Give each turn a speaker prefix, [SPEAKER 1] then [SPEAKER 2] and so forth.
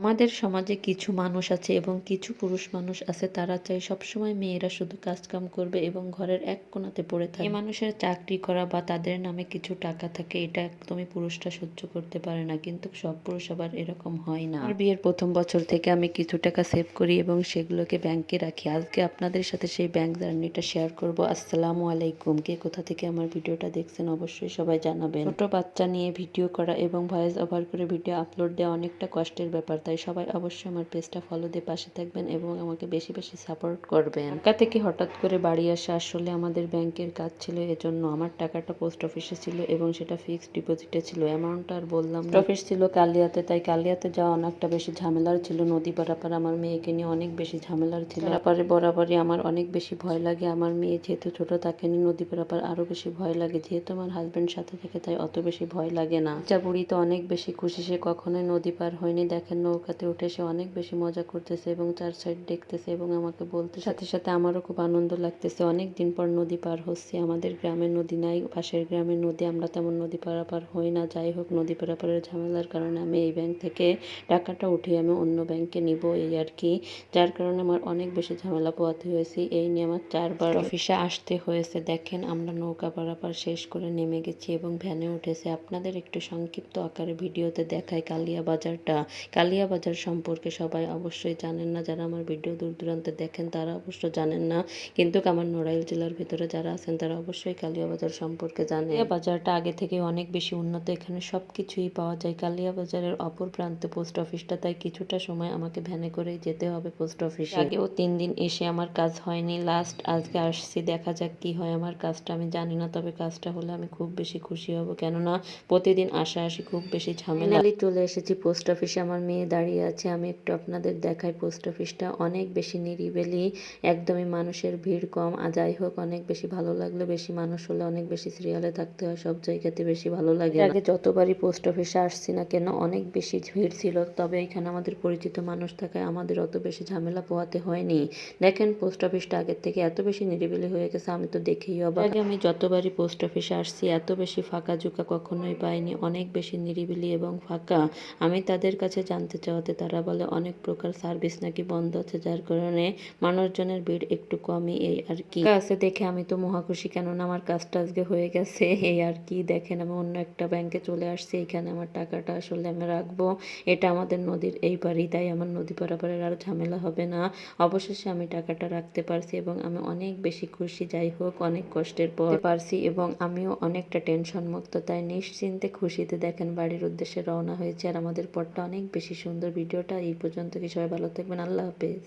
[SPEAKER 1] আমাদের সমাজে কিছু মানুষ আছে এবং কিছু পুরুষ মানুষ আছে তারা চায় সবসময় মেয়েরা শুধু কাজকাম করবে এবং ঘরের এক কোণাতে পড়ে থাকে। এই মানুষের চাকরি করা বা তাদের নামে কিছু টাকা থাকে এটা একদমই পুরুষরা সহ্য করতে পারে না। কিন্তু সব পুরুষ আবার এরকম হয় না। আর বিয়ের প্রথম বছর থেকে আমি কিছু টাকা সেভ করি এবং সেগুলোকে ব্যাংকে রাখি। আজকে আপনাদের সাথে সেই ব্যাংক জার্নিটা শেয়ার করব। আসসালামু আলাইকুম। কে কোথা থেকে আমার ভিডিওটা দেখছেন অবশ্যই সবাই জানাবেন। ছোট বাচ্চা নিয়ে ভিডিও করা এবং ভয়েস ওভার করে ভিডিও আপলোড দেওয়া অনেকটা কষ্টের ব্যাপার তাই সবাই অবশ্যই আমার পেজটা ফলো দিয়ে পাশে থাকবেন এবং আমাকে বেশি বেশি সাপোর্ট করবেন। ঢাকা থেকে হঠাৎ করে বাড়ি আসা আসলে আমাদের ব্যাংকের কাজ ছিল, এজন্য আমার টাকাটা পোস্ট অফিসে ছিল এবং সেটা ফিক্সড ডিপোজিটে ছিল। অ্যামাউন্টটা আর বললাম অফিস ছিল কালিয়াতে, তাই কালিয়াতে যাওয়া অনেকটা বেশি ঝামেলার ছিল। নদী পারাপার আমার মেয়েকে নিয়ে অনেক বেশি ঝামেলার ছিল। পারাপারে বরাবরই আমার অনেক বেশি ভয় লাগে। আমার মেয়ে যেহেতু ছোট, তাকে নিয়ে নদী পারাপার আরও বেশি ভয় লাগে। যেহেতু আমার হাজব্যান্ড সাথে থাকে, তাই অত বেশি ভয় লাগে না। বুড়ি তো অনেক বেশি খুশি। সে কখনোই নদী পার হয়নি। দেখেন নৌকাতে উঠে সে অনেক বেশি মজা করতেছে এবং চার সাইড দেখতেছে এবং আমাকে বলতে সাথে সাথে আমারও খুব আনন্দ লাগতেছে। অনেক দিন পর নদী পার হচ্ছে। আমাদের গ্রামের নদী নাই পাশের গ্রামের নদী। আমরা তেমন নদী পারাপার হই না। যাই হোক নদী পারাপারের ঝামেলার কারণে আমি এই ব্যাংক থেকে টাকাটা উঠিয়ে আমি অন্য ব্যাংকে নিব এই আর কি। যার কারণে আমার অনেক বেশি ঝামেলা পোয়াতে হয়েছে। এই নিয়ে আমার চারবার অফিসে আসতে হয়েছে। দেখেন আমরা নৌকা পারাপার শেষ করে নেমে গেছি এবং ভ্যানে উঠেছে। আপনাদের একটু সংক্ষিপ্ত আকারে ভিডিওতে দেখায় কালিয়া বাজারটা কালিয়া বাজার সম্পর্কে সবাই অবশ্যই জানেন না। যারা আমার ভিডিও দূর দূরান্তে দেখেন তারা অবশ্য জানেন না। কিন্তু আমার নড়াইল জেলার ভিতরে যারা আছেন তারা অবশ্যই কালিয়া বাজার সম্পর্কে জানে কালিয়া বাজারটা আগে থেকে অনেক বেশি উন্নত। এখানে সব কিছুই পাওয়া যায়। কালিয়া বাজারের অপর প্রান্তে পোস্ট অফিসটা তাই কিছুটা সময় আমাকে ভ্যানে করেই যেতে হবে পোস্ট অফিসে। আগেও তিন দিন এসে আমার কাজ হয়নি। লাস্ট আজকে আসছি দেখা যাক কি হয় আমার কাজটা। আমি জানি না তবে কাজটা হলে আমি খুব বেশি খুশি হব। কেননা প্রতিদিন আসা আসি খুব বেশি ঝামেলা। চলে এসেছি পোস্ট অফিসে। আমার মেয়ে দাঁড়িয়ে আছে আমি একটু আপনাদের দেখাই পোস্ট অফিসটা অনেক বেশি নিরিবিলি একদমই মানুষের ভিড় কম। আর যাই হোক অনেক বেশি ভালো লাগল বেশি মানুষ হলে অনেক বেশি সিরিয়ালে থাকতে হয় সব জায়গাতে বেশি ভালো লাগে আগে যতবারই পোস্ট অফিসে আসছি না কেন অনেক বেশি ভিড় ছিল। তবে এখানে আমাদের পরিচিত মানুষ থাকায় আমাদের অত বেশি ঝামেলা পোহাতে হয়নি। দেখেন পোস্ট অফিসটা আগের থেকে এত বেশি নিরিবিলি হয়ে গেছে আমি তো দেখেই অবাক। আগে আমি যতবারই পোস্ট অফিসে আসছি এত বেশি ফাঁকা জুকা কখনোই পাইনি। অনেক বেশি নিরিবিলি এবং ফাঁকা। আমি তাদের কাছে জানতে চাওয়াতে তারা বলে, অনেক প্রকার সার্ভিস নাকি বন্ধ আছে, যার কারণে মানুষজনের ভিড় একটু কমই, এই আর কি। আছে, দেখে আমি তো মহাখুশি কেননা আমার কাজটা আজকে হয়ে গেছে, এই আর কি। দেখেন, আমি অন্য একটা ব্যাংকে চলে আসছি, এখানে আমার টাকাটা আসলে আমি রাখব, এটা আমাদের নদীর এই পারি তাই আমার নদী পারাপারের আর ঝামেলা হবে না। অবশেষে আমি টাকাটা রাখতে পারছি এবং আমি অনেক বেশি খুশি, যাই হোক, অনেক কষ্টের পর পারছি এবং আমিও অনেকটা টেনশন মুক্ত তাই নিশ্চিন্তে খুশিতে দেখেন, বাড়ির উদ্দেশ্যে রওনা হয়েছে, আর আমাদের পথটা অনেক বেশি সুন্দর ভিডিওটা। এই পর্যন্ত কি সবাই ভালো থাকবেন? আল্লাহ হাফেজ।